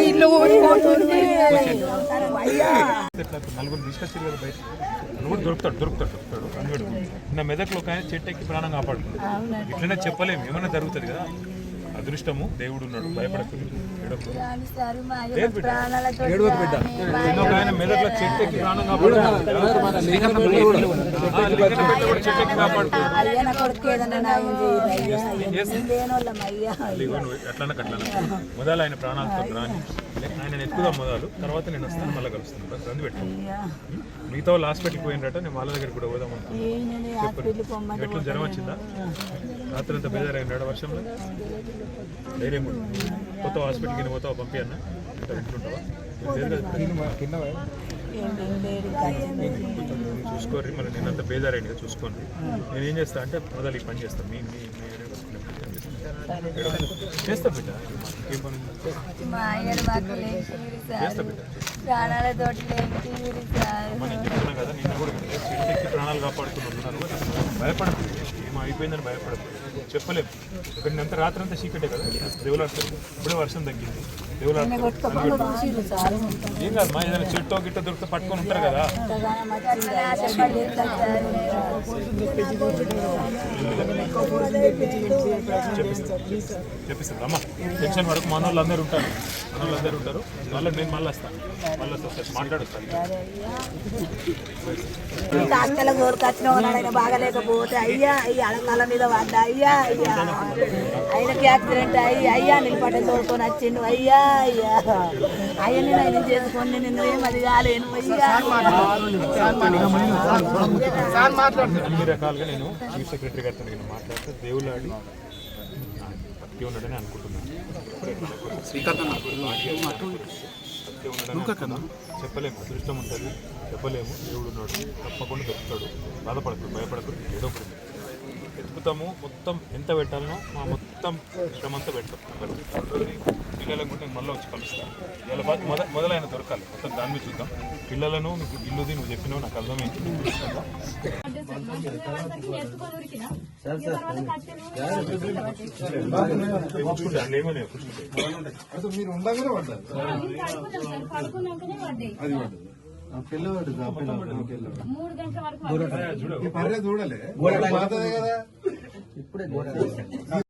ఇల్లు ఊడిపోతుంది నలుగురు తీసుకొచ్చారు కదా బయట దొరుకుతాడు దొరుకుతాడు దొరుకుతాడు నా మెదక్లో ఒక చెట్టు ఎక్కి ప్రాణం కాపాడుతుంది ఇట్లనే చెప్పలేము ఏమైనా జరుగుతుంది కదా అదృష్టము దేవుడు ఉన్నాడు భయపడకు. ఏడవకు. లేదు బిడ్డ ఏడవకు బిడ్డ. నిన్న ఒక ఆయన మెదక్లో చెట్టు ఎక్కి ప్రాణం కాపాడుతుంది ఆ, లింగనపేటలో కూడా చెట్టు ఎక్కి కాపాడుతుంది అయ్యా నా కొడుకు ఏదన్నా న్యాయం చేయదు అయ్యా చేస్తా. లేనోళ్ళం అయ్యా. ఇదిగో నువ్వు ఎట్లన్నా కట్లన్నా మొదలు ఆయన ప్రాణాలతో రాని ఆయన ఎత్తుదాం మొదలు. తర్వాత నేను వస్తాను మళ్ళీ కలుస్తాను. రంది పెట్టు మిగతా వాళ్ళు హాస్పిటల్కి పోయినరట నేను వాళ్ళ దగ్గర కూడా పోదాం అనుకున్నాను పొమ్మని ఎట్లా? జ్వరం వచ్చిందా? రాత్రి అంతా బేజారైనాడు వర్షంలో? ధైర్యం కూడా కొత్త హాస్పిటల్కి పోతావా పంపి అన్న ఇంత వింటుంటావా చూసుకోర్రి మళ్ళీ నేను కదా చూసుకోండి నేను ఏం చేస్తా అంటే మొదలు ఈ పని చేస్తాను మీ మీ. చేస్తా. బిడ్డ? ఏం పని? చేస్తా బిడ్డ? చెప్తున్నా కదా నేను కూడా ప్రాణాలు కాపాడుకున్నాను భయపడదు ఏమో అయిపోయిందని భయపడదు చెప్పలేము ఇక్కడ అంత రాత్రి అంతా చీకటే కదా. దేవులాడుతుంది ఇప్పుడే వర్షం తగ్గింది. దేవులాడుతుంది ఏం కాదు మా ఏదైనా చెట్టు గిట్ట దొరికితే పట్టుకొని ఉంటారు కదా. చెప్పిస్తాను అమ్మ టెన్షన్ పడకు మన వాళ్ళు అందరూ ఉంటారు. మన వాళ్ళు అందరూ ఉంటారు. మళ్ళీ నేను మళ్ళీ వస్తాను మళ్ళీ వస్తాను మాట్లాడుస్తాను అక్కల కోరుకొచ్చిన బాగలేకపోతే అయ్యా అయ్యా అడగాల మీద పడ్డా. అయ్యా అయ్యా. ఆయనకి యాక్సిడెంట్ అయ్యి అయ్యా నిలబడ్డ తోడుకొని వచ్చిండు. అయ్యా అయ్యా. అయ్యని ఆయన చేసుకొని నిన్ను ఏం అది కాలేను? అయ్యా. అన్ని రకాలుగా నేను చీఫ్ సెక్రటరీ గారితో నేను మాట్లాడితే దేవులాడి బతికి ఉన్నాడని అనుకుంటున్నాను. చెప్పలేము. అదృష్టం ఉంటుంది. చెప్పలేము. దేవుడు ఉన్నాడు. తప్పకుండా దొరుకుతాడు. బాధపడకు భయపడకు ఏదో ఒకటి. ఎత్తుకుతాము మొత్తం ఎంత పెట్టాలనో మా మొత్తం శ్రమ అంతా పెడతాం పిల్లలకు కూడా నేను మళ్ళీ వచ్చి కలుస్తాను ఇవాళ బాగా మొద మొదలైన దొరకాలి. మొత్తం దాని మీద చూద్దాం. పిల్లలను మీకు ఇల్లుది నువ్వు చెప్పినావు నాకు అర్థమైంది. మీరు ఉండగానే పడ్డారు అది పడ్డది ఆ పిల్లవాడు పిల్లవాడు చూడలే. పాతదే కదా. ఇప్పుడే